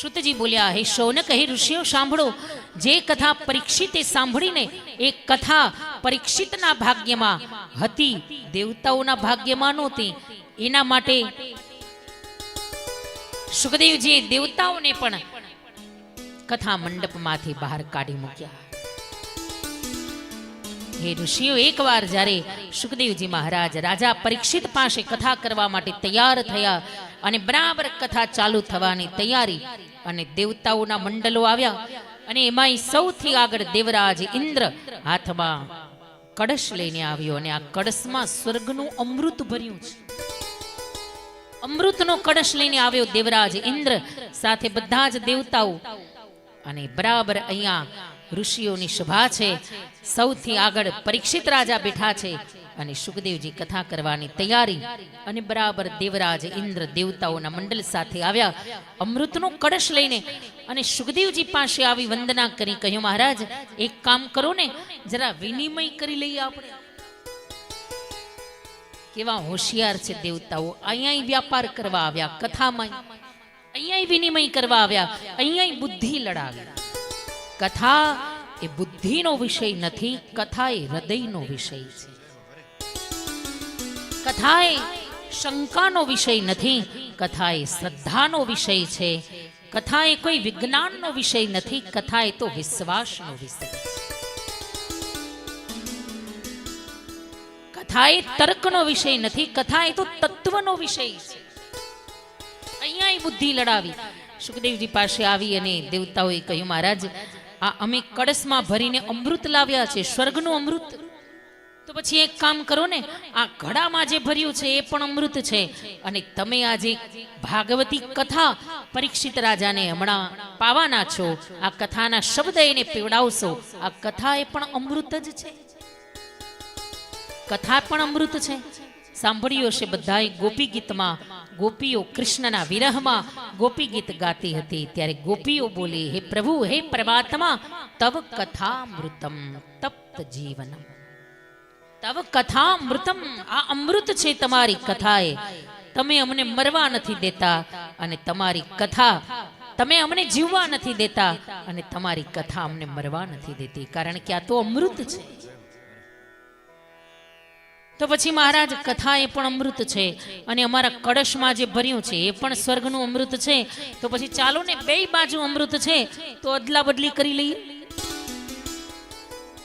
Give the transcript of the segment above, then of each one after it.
શ્રુતજી બોલ્યા, હે શૌનક, હે ઋષિઓ, સાંભળો. જે કથા પરીક્ષિતે સાંભળીને એ કથા પરીક્ષિતના ભાગ્યમાં હતી, દેવતાઓના ભાગ્યમાં નહોતી. એના માટે સુખદેવજીએ દેવતાઓને પણ કથા મંડપમાંથી બહાર કાઢી મૂક્યા. હે ઋષિઓ, એકવાર જ્યારે સુખદેવજી મહારાજ રાજા પરીક્ષિત પાસે કથા કરવા માટે તૈયાર થયા અને બરાબર કથા ચાલુ થવાની તૈયારી અને દેવતાઓના મંડલો આવ્યા અને એમાંય સૌથી આગળ દેવરાજ ઇન્દ્ર હાથમાં કળશ લઈને આવ્યો અને આ કળશમાં સ્વર્ગનું અમૃત ભર્યું છે. અમૃતનો કળશ લઈને આવ્યો દેવરાજ ઇન્દ્ર સાથે બધા જ દેવતાઓ અને બરાબર અહીંયા ઋષિઓની સભા છે. સૌથી આગળ પરીક્ષિત રાજા બેઠા છે. અને સુખદેવજી કથા કરવાની તૈયારી અને બરાબર દેવરાજ ઇન્દ્ર દેવતાઓના મંડળ સાથે આવ્યા. અમૃતનો કળશ લઈને અને સુખદેવજી પાસે આવી વંદના કરી કહ્યું, મહારાજ, એક કામ કરો ને, જરા વિનિમય કરી લઈએ આપણે. કેવા હોશિયાર છે દેવતાઓ. અહીંયા વ્યાપાર કરવા આવ્યા, કથામાં અહીંયા વિનિમય કરવા આવ્યા અહીંયા બુદ્ધિ લડાવી. કથા એ બુદ્ધિનો વિષય નથી, કથા એ હૃદયનો વિષય છે. કથા એ શંકાનો વિષય નથી કથા એ શ્રદ્ધાનો વિષય છે કથા એ કોઈ વિજ્ઞાનનો વિષય નથી કથા એ તો વિશ્વાસનો વિષય. કથા એ તર્કનો વિષય નથી કથા એ તો તત્વનો વિષય છે. અહીંયા બુદ્ધિ લડાવી. સુખદેવજી પાસે આવી અને દેવતાઓએ કહ્યું, મહારાજ, આ અમે કળશમાં ભરીને અમૃત લાવ્યા છે, સ્વર્ગનું અમૃત. તો પછી એક કામ કરો ને, આ ઘડામાં જે ભર્યું છે એ પણ અમૃત છે. અને તમે આજે ભાગવતી કથા પરીક્ષિત રાજાને હમણાં પાવાના છો. આ કથાના શબ્દ એને પીવડાવશો. આ કથા એ પણ અમૃત જ છે. કથા પણ અમૃત છે. સાંભળ્યું હશે બધાએ ગોપી ગીતમાં ગોપીઓ કૃષ્ણના વિરહમાં ગોપી ગીત ગાતી હતી. ત્યારે ગોપીઓ બોલી, હે પ્રભુ, હે પરમાત્મા, તવ કથામૃતમ, તપ્ત જીવનમ. તવ કથામૃતમ આ અમૃત છે તમારી કથાએ તમે અમને મરવા નથી દેતા અને તમારી કથા તમે અમને જીવવા નથી દેતા અને તમારી કથા અમને મરવા નથી દેતી કારણ કે આ તો અમૃત છે તો પછી મહારાજ કથા એ પણ અમૃત છે અને અમારા કળશમાં જે ભર્યું છે, એ પણ સ્વર્ગનું અમૃત છે। તો પછી ચાલો ને બે બાજુ અમૃત છે, તો અદલા બદલી કરી લઈએ।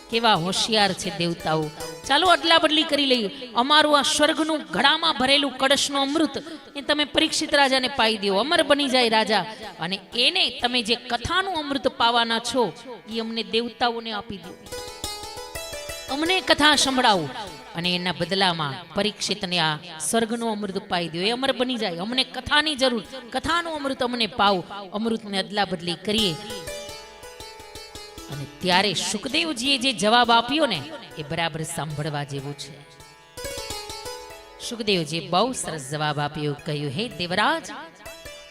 કેવા હોશિયાર છે દેવતાઓ ચાલો અદલા બદલી કરી લઈએ. અમારું આ સ્વર્ગનું ઘડામાં ભરેલું કળશનું અમૃત એ તમે પરીક્ષિત રાજાને પાઈ દો. અમર બની જાય રાજા. અને એને તમે જે કથાનું અમૃત પાવાના છો, એ અમને દેવતાઓને આપી દો. અમને કથા સંભળાવો. અને એના બદલામાં પરીક્ષિતને આ સ્વર્ગનું અમૃત પાઈ દો. એ અમર બની જાય. અમને કથાની જરૂર. કથાનું અમૃત અમને પાવ. અમૃતને અદલા બદલી કરીએ. અને ત્યારે સુખદેવજીએ જે જવાબ આપ્યો ને, એ બરાબર સાંભળવા જેવું છે. સુખદેવજી બહુ સરસ જવાબ આપ્યો, કહ્યું, હે દેવરાજ,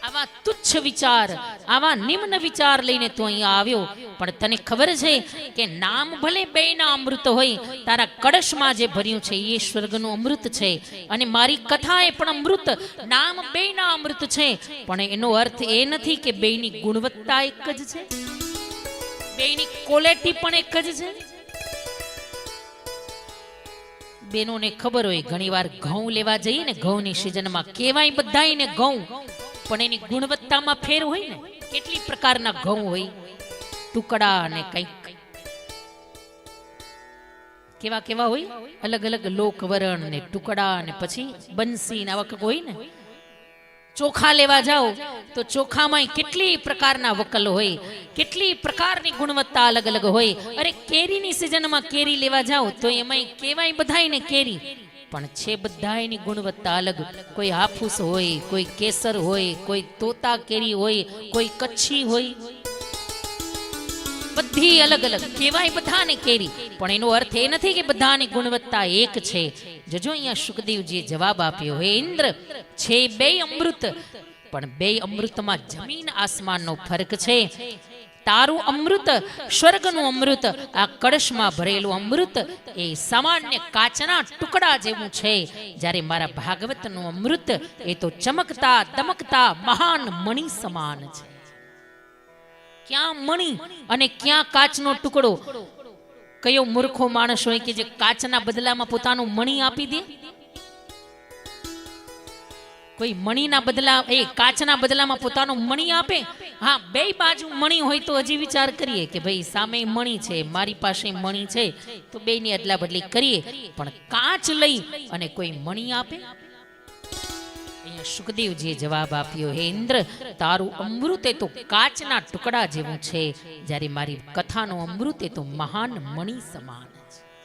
આવા તુચ્છ વિચાર, આવા નિમ્ન વિચાર લઈને તું અહીંયા આવ્યો. પણ તને ખબર છે કે નામ ભલે બે ના અમૃત હોય, તારા કળશમાં જે ભર્યું છે, એ સ્વર્ગનું અમૃત છે. અને મારી કથા એ પણ અમૃત, નામ બેના અમૃત છે. પણ એનો અર્થ એ નથી કે બેની ગુણવત્તા એક જ છે. બેની ક્વોલિટી પણ એક જ છે. બેનોને ખબર હોય, ઘણીવાર ઘઉં લેવા જઈએ ને, ઘઉંની સિઝનમાં કેવાય બધાયને ઘઉં, પણ એની ગુણવત્તામાં ફેર હોય ને, કેટલી પ્રકારના ઘઉં હોય, ટુકડા અને કંઈક. કેવા કેવા હોય, અલગ અલગ લોકવરણ ને ટુકડા ને પછી બંસી ને આવા કંઈક હોય ને ચોખા લેવા જાઓ, તો ચોખામાં કેટલી પ્રકારના વકલ હોય, કેટલી પ્રકારની ગુણવત્તા અલગ અલગ હોય. અરે કેરીની સિઝનમાં કેરી લેવા જાઓ, તો એમાં કેવાય બધાયને કેરી. પણ છે બધા એની ગુણવત્તા અલગ. કોઈ હાફૂસ હોય, કોઈ કેસર હોય, કોઈ તોતા કેરી હોય, કોઈ કચ્છી હોય. બધી અલગ અલગ કેવાય બધાને કેરી. પણ એનો અર્થ એ નથી કે બધાની ગુણવત્તા એક છે. જજો અહીંયા સુખદેવજીએ જવાબ આપ્યો, હે ઇન્દ્ર, છે બે અમૃત, પણ બે અમૃતમાં જમીન આસમાનનો ફરક છે. તારું અમૃત, સ્વર્ગનું અમૃત, આ કળશમાં ભરેલું અમૃત એ સામાન્ય કાચના ટુકડા જેવું છે. જ્યારે મારા ભાગવતનું અમૃત, એ તો ચમકતા દમકતા મહાન મણિ સમાન છે. ક્યાં મણી અને ક્યાં કાચનો ટુકડો? કયો મૂર્ખો માણસ હોય કે જે કાચના બદલામાં પોતાનું મણી આપી દે? કોઈ મણીના બદલા, એ કાચના બદલામાં પોતાનું મણી આપે? હા, બે બાજુ મણી હોય તો હજી વિચાર કરીએ કે ભાઈ, સામે મણી છે, મારી પાસે મણી છે, તો બેની અદલા બદલી કરીએ. પણ કાચ લઈ અને કોઈ મણી આપે? અહીંયા સુખદેવજીએ જવાબ આપ્યો, હે ઇન્દ્ર, તારું અમૃત એ તો કાચના ટુકડા જેવું છે. જ્યારે મારી કથાનો અમૃત એ તો મહાન મણી સમાન.